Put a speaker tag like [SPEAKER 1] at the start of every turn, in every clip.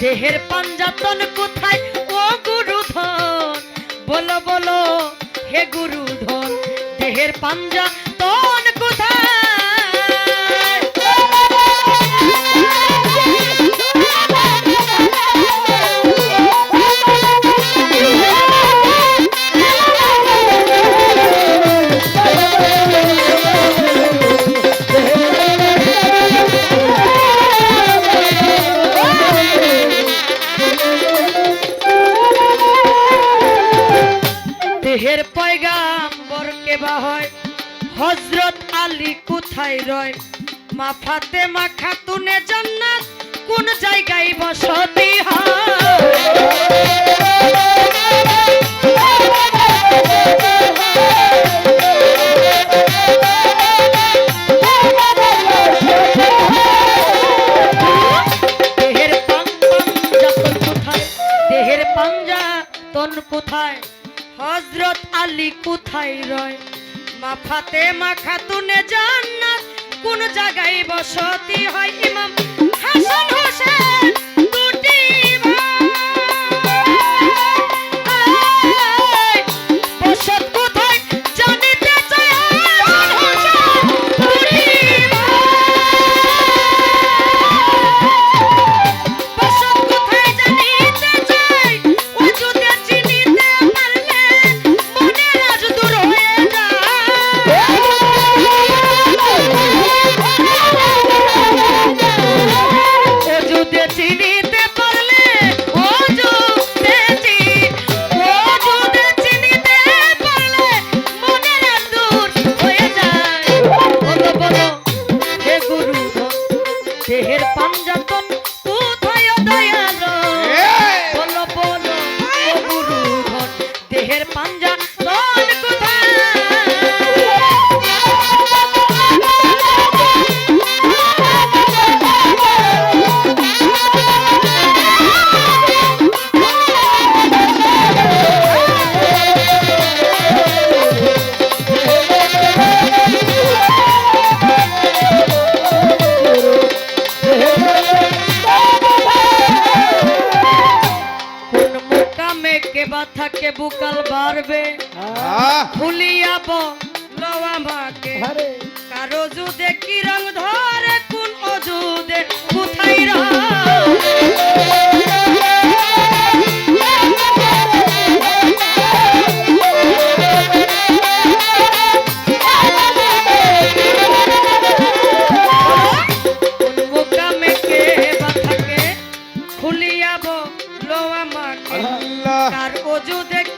[SPEAKER 1] দেহের পাঞ্জাতন কোথায়? ও গুরুধন বলো বলো হে গুরুধন দেহের পাঞ্জাতন কোথায় রয়? মা ফাতেমা খাতুনে জান্নাত কোন জায়গায় বসতি হজরত আলী কোথায় রয়? মা ফাতেমা খাতুনে জান্নাত কোন জায়গায় বসতি হয় ইমাম হাসান হোসেন। দেহের কে বা থাকে বুকাল বাড়বে ফুলিয়া বলো আমাকে। কারও যুদে কি রং ধরে কোন অজুদে কোথায় রয় বলো আমাকে তার অজুদে কি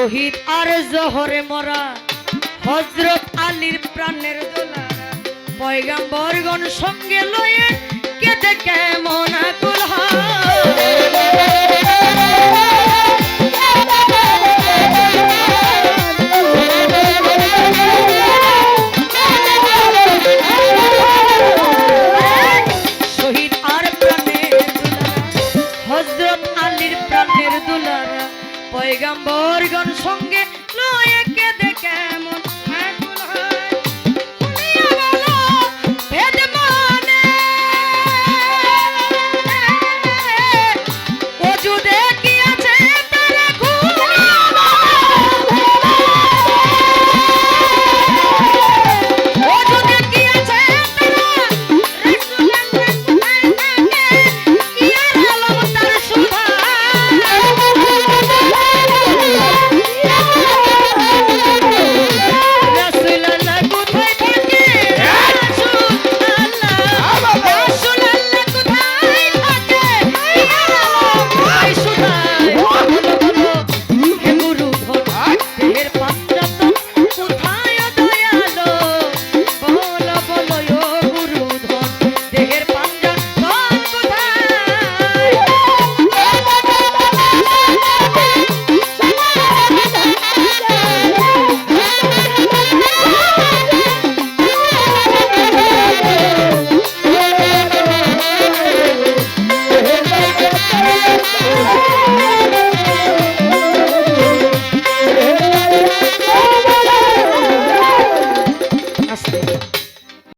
[SPEAKER 1] শহীদ আর জহরে মরা। হজরত আলীর প্রাণের দোলা পয়গাম বরগণ সঙ্গে লয়ে কেটে কেমন শহীদ আর প্রাণের দোলা হজরত আলীর প্রাণের দুলারা পয়গাম্বরগণ সঙ্গে লয়ে কেদে কেমন